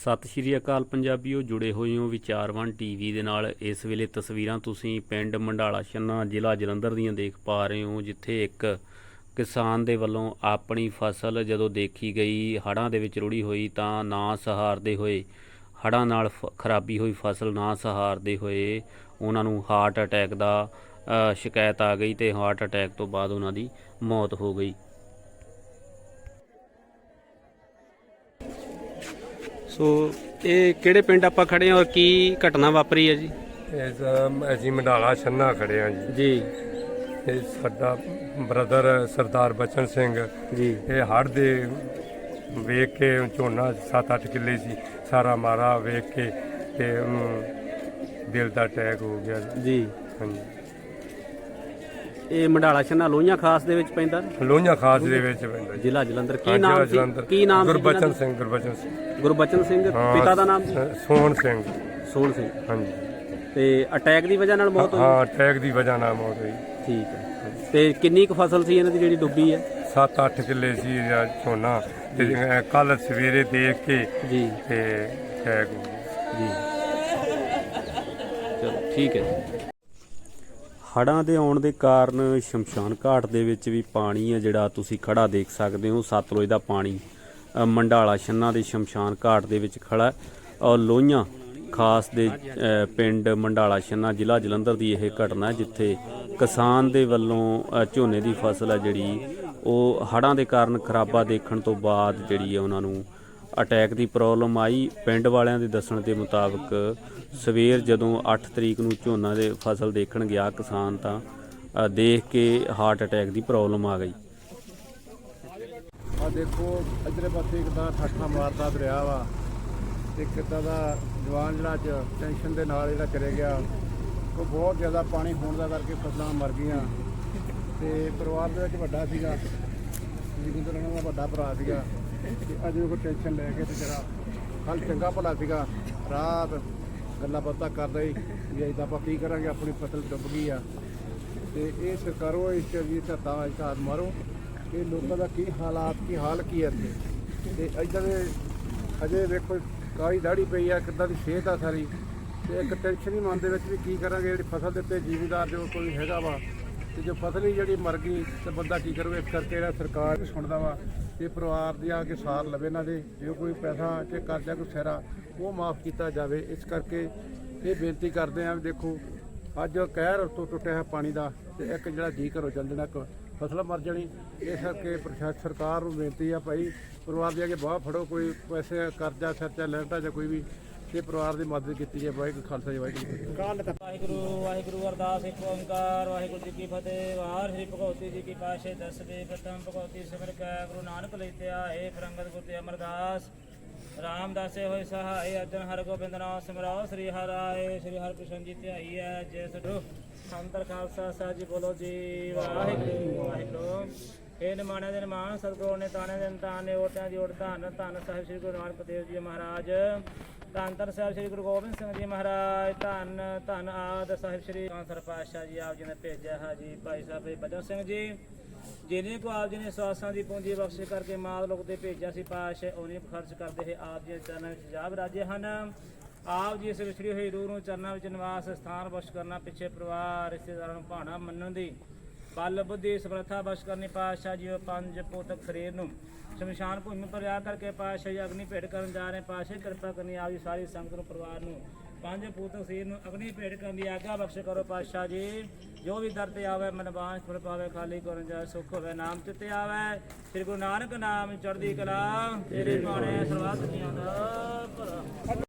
ਸਤਿ ਸ਼੍ਰੀ ਅਕਾਲ ਪੰਜਾਬੀਓ, ਜੁੜੇ ਹੋਏ ਹੋ ਵਿਚਾਰਵਨ ਟੀਵੀ ਦੇ ਨਾਲ। ਇਸ ਵੇਲੇ ਤਸਵੀਰਾਂ ਤੁਸੀਂ ਪਿੰਡ ਮੰਡਾਲਾ ਛੰਨਾ ਜ਼ਿਲ੍ਹਾ ਜਲੰਧਰ ਦੀਆਂ ਦੇਖ ਪਾ ਰਹੇ ਹੋ, ਜਿੱਥੇ ਇੱਕ ਕਿਸਾਨ ਦੇ ਵੱਲੋਂ ਆਪਣੀ ਫਸਲ ਜਦੋਂ ਦੇਖੀ ਗਈ, ਹੜ੍ਹਾਂ ਦੇ ਵਿੱਚ ਰੁੜੀ ਹੋਈ ਤਾਂ ਨਾ ਸਹਾਰਦੇ ਹੋਏ, ਹੜ੍ਹਾਂ ਨਾਲ ਫ- ਖਰਾਬੀ ਹੋਈ ਫਸਲ ਨਾ ਸਹਾਰਦੇ ਹੋਏ ਉਹਨਾਂ ਨੂੰ ਹਾਰਟ ਅਟੈਕ ਦਾ ਸ਼ਿਕਾਇਤ ਆ ਗਈ ਤੇ ਹਾਰਟ ਅਟੈਕ ਤੋਂ ਬਾਅਦ ਉਹਨਾਂ ਦੀ ਮੌਤ ਹੋ ਗਈ। ਸੋ ਇਹ ਕਿਹੜੇ ਪਿੰਡ ਆਪਾਂ ਖੜੇ ਹਾਂ ਔਰ ਕੀ ਘਟਨਾ ਵਾਪਰੀ ਹੈ ਜੀ? ਇਸ ਅਸੀਂ ਮੰਡਾਲਾ ਛੰਨਾ ਖੜੇ ਹਾਂ ਜੀ। ਜੀ। ਇਹ ਸਾਡਾ ਬ੍ਰਦਰ ਸਰਦਾਰ ਬਚਨ ਸਿੰਘ ਜੀ। ਇਹ ਹੜ੍ਹ ਦੇ ਵੇਖ ਕੇ ਝੋਨਾ 7-8 ਕਿੱਲੇ ਸੀ ਸਾਰਾ ਮਾਰਾ ਵੇਖ ਕੇ ਤੇ ਉਹਨੂੰ ਦਿਲ ਦਾ ਅਟੈਕ ਹੋ ਗਿਆ। ਜੀ। ਜੀ। ਹਾਂਜੀ। ਇਹ ਮੰਡਾਲਾ ਛੰਨਾ ਲੋਹੀਆਂ ਖਾਸ ਦੇ ਵਿੱਚ ਪੈਂਦਾ ਲੋਹੀਆਂ ਖਾਸ ਦੇ ਵਿੱਚ ਪੈਂਦਾ ਜੀ। ਜ਼ਿਲ੍ਹਾ ਜਲੰਧਰ। ਕੀ ਨਾਮ। ਸੀ? ਕੀ ਨਾਮ ਸੀ ਗੁਰਬਚਨ ਸਿੰਘ ਗੁਰਬਚਨ ਸਿੰਘ। ਦਾ? ਗੁਰਬਚਨ ਸਿੰਘ ਹਾਂ, ਪਿਤਾ ਦਾ ਨਾਮ ਸੋਹਣ ਸਿੰਘ। ਸੋਹਣ ਸਿੰਘ। ਹਾਂਜੀ। ਤੇ ਅਟੈਕ ਦੀ ਵਜ੍ਹਾ ਨਾਲ ਮੌਤ ਹੋਈ? ਹਾਂ ਅਟੈਕ ਦੀ ਵਜ੍ਹਾ ਨਾਲ ਮੌਤ ਹੋਈ। ਠੀਕ ਹੈ। ਤੇ ਕਿੰਨੀ ਕੁ ਫਸਲ ਸੀ ਇਹਨਾਂ ਦੀ ਜਿਹੜੀ ਡੁੱਬੀ ਹੈ? 7-8 ਕਿੱਲੇ ਸੀ ਜਾਂ ਝੋਨਾ। ਤੇ ਕੱਲ ਸਵੇਰੇ ਦੇਖ ਕੇ ਜੀ। ਤੇ ਅਟੈਕ ਹੋ ਗਿਆ। ਜੀ। ਚਲੋ ਠੀਕ ਹੈ ਹੜਾਂ ਦੇ ਆਉਣ ਦੇ ਕਾਰਨ ਸ਼ਮਸ਼ਾਨ ਘਾਟ ਦੇ ਵਿੱਚ ਵੀ ਪਾਣੀ ਹੈ ਜਿਹੜਾ ਤੁਸੀਂ ਖੜਾ ਦੇਖ ਸਕਦੇ ਹੋ। ਸਤਲੁਜ ਦਾ ਪਾਣੀ ਮੰਡਾਲਾ ਛੰਨਾ ਦੇ ਸ਼ਮਸ਼ਾਨ ਘਾਟ ਦੇ ਵਿੱਚ ਖੜਾ ਔਰ ਲੋਹੀਆਂ ਖਾਸ ਦੇ ਪਿੰਡ ਮੰਡਾਲਾ ਛੰਨਾ ਜ਼ਿਲ੍ਹਾ ਜਲੰਧਰ ਦੀ ਇਹ ਘਟਨਾ ਜਿੱਥੇ ਕਿਸਾਨ ਦੇ ਵੱਲੋਂ ਝੋਨੇ ਦੀ ਫਸਲ ਹੈ ਜਿਹੜੀ, ਉਹ ਹੜਾਂ ਦੇ ਕਾਰਨ ਖਰਾਬਾ ਦੇਖਣ ਤੋਂ ਬਾਅਦ ਜਿਹੜੀ ਹੈ ਉਹਨਾਂ ਨੂੰ ਅਟੈਕ ਦੀ ਪ੍ਰੋਬਲਮ ਆਈ। ਪਿੰਡ ਵਾਲਿਆਂ ਦੇ ਦੱਸਣ ਦੇ ਮੁਤਾਬਕ ਸਵੇਰ ਜਦੋਂ 8 ਤਰੀਕ ਨੂੰ ਝੋਨਾ ਦੇ ਫਸਲ ਦੇਖਣ ਗਿਆ ਕਿਸਾਨ ਤਾਂ ਅ, ਦੇਖ ਕੇ ਹਾਰਟ ਅਟੈਕ ਦੀ ਪ੍ਰੋਬਲਮ ਆ ਗਈ। ਆ ਦੇਖੋ ਇਧਰੇ ਪਾਸੇ ਕਿਦਾਂ ਠੱਠਾ ਮਾਰਦਾ ਦਰਿਆ ਵਾ ਤੇ ਕਿੱਦਾਂ ਦਾ ਜਵਾਨ ਜਿਹੜਾ ਅੱਜ ਟੈਨਸ਼ਨ ਦੇ ਨਾਲ ਜਿਹੜਾ ਚਲੇ ਗਿਆ। ਉਹ ਬਹੁਤ ਜ਼ਿਆਦਾ ਪਾਣੀ ਹੋਣ ਦਾ ਕਰਕੇ ਫਸਲਾਂ ਮਰ ਗਈਆਂ। ਤੇ ਪਰਿਵਾਰ ਦੇ ਵਿੱਚ ਵੱਡਾ ਸੀਗਾ। ਜਿੰਦਰ ਉਹਨਾਂ ਦਾ ਵੱਡਾ ਭਰਾ ਸੀਗਾ। ਤੇ ਅੱਜ ਉਹ ਟੈਨਸ਼ਨ ਲੈ ਕੇ ਤੇ ਜਿਹੜਾ ਕੱਲ ਚੰਗਾ ਭਲਾ ਸੀਗਾ। ਰਾਤ ਗੱਲਾਂ ਬਾਤਾਂ ਕਰਦਾ ਹੀ ਵੀ ਅੱਜ ਆਪਾਂ ਕੀ ਕਰਾਂਗੇ, ਆਪਣੀ ਫਸਲ ਡੁੱਬ ਗਈ ਆ। ਤੇ ਇਹ ਸਰਕਾਰੋ ਇਸ ਚੀਜ਼ ਦਾ ਤਾਂ ਹੱਥ ਮਾਰੋ ਇਹ ਲੋਕਾਂ ਦਾ ਕੀ ਹਾਲਾਤ, ਕੀ ਹਾਲ ਕੀ ਹੈ ਇੱਥੇ। ਤੇ ਇਦਾਂ ਦੇ ਅਜੇ ਵੇਖੋ, ਕਾਲੀ ਦਾੜੀ ਪਈ ਆ, ਕਿੱਦਾਂ ਦੀ ਸਿਹਤ ਆ ਸਾਰੀ। ਤੇ ਇੱਕ ਟੈਨਸ਼ਨ ਹੀ ਮਨ ਦੇ ਵਿੱਚ ਵੀ ਕੀ ਕਰਾਂਗੇ, ਜਿਹੜੀ ਫਸਲ ਦੇ ਉੱਤੇ ਜ਼ਿਮੀਦਾਰ ਜੋ ਕੋਈ ਹੈਗਾ ਵਾ, ਤੇ ਜੋ ਫਸਲ ਹੀ ਜਿਹੜੀ ਮਰ ਗਈ, ਤੇ ਬੰਦਾ ਕੀ ਕਰੂਗਾ? ਇਸ ਕਰਕੇ ਜਿਹੜਾ ਸਰਕਾਰ ਵੀ ਸੁਣਦਾ ਵਾ ਤੇ ਪਰਿਵਾਰ ਦੀ ਆ ਕੇ ਸਾਰ ਲਵੇ ਇਹਨਾਂ ਦੇ, ਜੋ ਕੋਈ ਪੈਸਾ ਤੇ ਕਰਜ਼ਾ ਕੋਈ ਸਿਰਾ ਉਹ ਮਾਫ ਕੀਤਾ ਜਾਵੇ। ਇਸ ਕਰਕੇ ਇਹ ਬੇਨਤੀ ਕਰਦੇ ਆ ਵੀ ਦੇਖੋ, ਅੱਜ ਕਹਿਰ ਤੋਂ ਟੁੱਟਿਆ ਹੈ ਪਾਣੀ ਦਾ ਤੇ ਇੱਕ ਜਿਹੜਾ ਜੀ ਘਰੋਂ ਚੱਲ ਜਾਣਾ ਇੱਕ ਫਸਲ ਮਰ ਜਾਣੀ। ਇਸ ਕਰਕੇ ਪ੍ਰਸ਼ਾਸਨ ਸਰਕਾਰ ਨੂੰ ਬੇਨਤੀ ਆ ਭਾਈ, ਪਰਿਵਾਰ ਦੇ ਅੱਗੇ ਬਾਹ ਫੜੋ, ਕੋਈ ਪੈਸੇ, ਕਰਜ਼ਾ ਸਰਚਾ ਲੈਂਦਾ ਜਾਂ ਕੋਈ ਵੀ ਤੇ ਪਰਿਵਾਰ ਦੀ ਮਦਦ ਕੀਤੀ ਜਾਏ, ਵਾਹਿਗੁਰੂ ਖਾਲਸਾ ਜੀ, ਵਾਹਿਗੁਰੂ ਜੀ ਕੀ ਵਾਹਿਗੁਰੂ ਵਾਹਿਗੁਰੂ ਅਰਦਾਸ, ਇੱਕ ਓੰਕਾਰ, ਵਾਹਿਗੁਰੂ ਜੀ ਕੀ ਫਤਿਹ। ਵਾਰ ਸ੍ਰੀ ਭਗਵਤੀ ਜੀ ਕੀ ਪਾਸ਼ੇ ਦਸਵੇਂ ਪ੍ਰਥਮ ਭਗਵਤੀ ਸਿਮਰ ਕੈ, ਗੁਰੂ ਨਾਨਕ ਲੈਤਿਆ ਏ ਫਰੰਗਤ ਗੁਰਤੇ ਅਮਰਦਾਸ। ਰਾਮਦਾਸੇ ਹੋਏ ਸਹਾਏ, ਅਰਜਨ ਹਰ ਗੋਬਿੰਦ ਨਾਮ ਸਿਮਰਾਓ, ਸ੍ਰੀ ਹਰਾਏ ਸ੍ਰੀ ਹਰਿਕ੍ਰਿਸ਼ਨ ਜੀ ਧਿਆਈ ਹੈ, ਜੈ ਸਟੂ ਸੰਤਰ ਖਾਲਸਾ ਸਾਹਿਬ ਜੀ ਬੋਲੋ ਜੀ, ਵਾਹਿਗੁਰੂ ਵਾਹਿਗੁਰੂ। ਇਹ ਨਿਮਾਣੇ ਦੇ ਨਿਮਾਣ, ਸਤਿਗੁਰੂ ਨੇ ਤਾਣੇ ਦੇ ਤਾਣ ਓਟਾਂ ਦੀ ਓਟ ਧੰਨ ਧੰਨ ਸਾਹਿਬ ਸ੍ਰੀ ਗੁਰੂ ਨਾਨਕ ਦੇਵ ਜੀ ਮਹਾਰਾਜ। ਧੰਨ ਧੰਨ ਸਾਹਿਬ ਸ੍ਰੀ ਗੁਰੂ ਗੋਬਿੰਦ ਸਿੰਘ ਜੀ ਮਹਾਰਾਜ, ਧੰਨ ਧੰਨ ਆਦ ਸਾਹਿਬ ਸ੍ਰੀ ਕਾਂਸਰ ਪਾਤਸ਼ਾਹ ਜੀ, ਆਪ ਜੀ ਨੇ ਭੇਜਿਆ ਹੈ ਜੀ ਭਾਈ ਸਾਹਿਬ ਜੀ ਬਚਨ ਸਿੰਘ ਜੀ। ਜਿਹਨੇ ਕੋ ਆਪ ਜੀ ਨੇ ਸਵਾਸਾਂ ਦੀ ਪੂੰਜੀ ਬਖਸ਼ ਕਰਕੇ ਮਾਲ ਲੋਕ ਤੇ ਭੇਜਿਆ ਸੀ ਪਾਤਸ਼ਾਹ ਉਹਨੇ ਖਰਚ ਕਰਦੇ ਹੈ ਆਪ ਜੀ ਦੇ ਚਰਨਾਂ ਵਿੱਚ ਜਾਬ ਰਾਜੇ ਹਨ। ਆਪ ਜੀ ਇਸ ਵਿਛੜੀ ਹੋਈ ਰੂਹ ਨੂੰ ਚਰਨਾਂ ਵਿੱਚ ਨਿਵਾਸ ਸਥਾਨ ਬਖਸ਼ ਕਰਨਾ ਪਿੱਛੇ ਪਰਿਵਾਰ, ਰਿਸ਼ਤੇਦਾਰਾਂ ਨੂੰ ਭਾਣਾ ਮੰਨਣ ਦੀ ਬਲ ਬੁੱਧੀ ਸਮਰੱਥਾ ਬਖਸ਼ ਕਰਨੀ ਪਾਤਸ਼ਾਹ ਜੀ ਉਹ ਪੰਜ ਪੋਤਕ ਸਰੀਰ ਨੂੰ। ਸ਼ਮਸ਼ਾਨ ਭੂਮੀ ਪਰ ਜਾ ਕਰਕੇ ਪਾਤਸ਼ਾਹ ਜੀ ਅਗਨੀ ਭੇਟ ਕਰਨ ਜਾ ਰਹੇ ਪਾਤਸ਼ਾਹ ਕਿਰਪਾ ਕਰਨੀ ਆਪ ਜੀ ਸਾਰੀ ਸੰਗਤ ਨੂੰ ਪਰਿਵਾਰ ਨੂੰ। ਪੰਜ ਪੋਤਕ ਸਰੀਰ ਨੂੰ ਅਗਨੀ ਭੇਟ ਕਰਨ ਦੀ ਆਗਿਆ ਬਖਸ਼ ਕਰੋ ਪਾਤਸ਼ਾਹ ਜੀ। ਜੋ ਵੀ ਦਰ ਤੇ ਆਵੇ ਮਨਵਾਸ ਫੁੱਲ ਪਾਵੇ ਖਾਲੀ ਕਰਨ ਜਾ ਸੁਖ ਹੋਵੇ ਨਾਮ ਚਿੱਤੇ ਆਵੇ। ਸ੍ਰੀ ਗੁਰੂ ਨਾਨਕ ਨਾਮ ਚੜ੍ਹਦੀ ਕਲਾ ਤੇਰੇ ਬਾਣੇ ਸਰਬੱਤ ਜੀਆਂ ਦਾ ਭਲਾ।